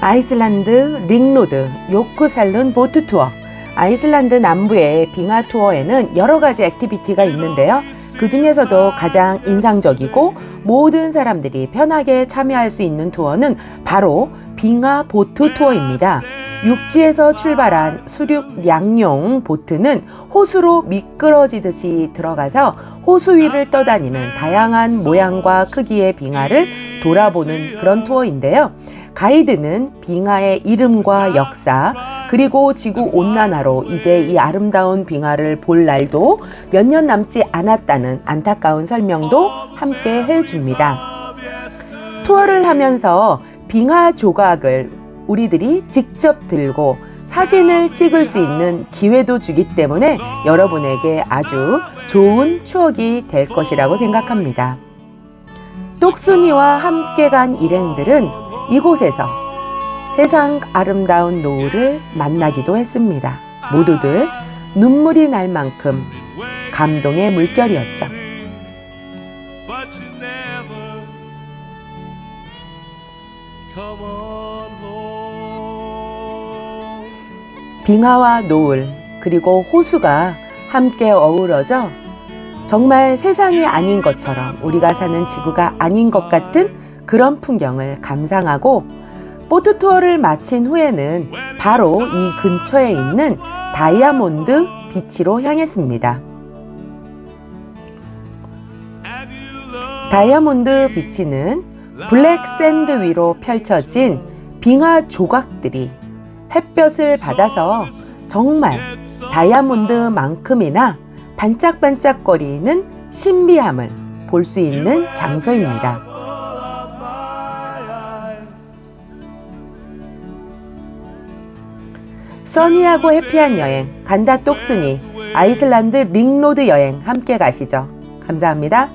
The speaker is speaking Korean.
아이슬란드 링로드 요크살룬 보트 투어. 아이슬란드 남부의 빙하 투어에는 여러 가지 액티비티가 있는데요. 그 중에서도 가장 인상적이고 모든 사람들이 편하게 참여할 수 있는 투어는 바로 빙하 보트 투어입니다. 육지에서 출발한 수륙 양용 보트는 호수로 미끄러지듯이 들어가서 호수 위를 떠다니는 다양한 모양과 크기의 빙하를 돌아보는 그런 투어인데요. 가이드는 빙하의 이름과 역사, 그리고 지구 온난화로 이제 이 아름다운 빙하를 볼 날도 몇 년 남지 않았다는 안타까운 설명도 함께 해줍니다. 투어를 하면서 빙하 조각을 우리들이 직접 들고 사진을 찍을 수 있는 기회도 주기 때문에 여러분에게 아주 좋은 추억이 될 것이라고 생각합니다. 똑순이와 함께 간 일행들은 이곳에서 세상 아름다운 노을을 만나기도 했습니다. 모두들 눈물이 날 만큼 감동의 물결이었죠. 빙하와 노을 그리고 호수가 함께 어우러져 정말 세상이 아닌 것처럼 우리가 사는 지구가 아닌 것 같은 그런 풍경을 감상하고 보트 투어를 마친 후에는 바로 이 근처에 있는 다이아몬드 비치로 향했습니다. 다이아몬드 비치는 블랙 샌드 위로 펼쳐진 빙하 조각들이 햇볕을 받아서 정말 다이아몬드만큼이나 반짝반짝거리는 신비함을 볼 수 있는 장소입니다. 써니하고 해피한 여행, 간다 똑순이, 아이슬란드 링로드 여행 함께 가시죠. 감사합니다.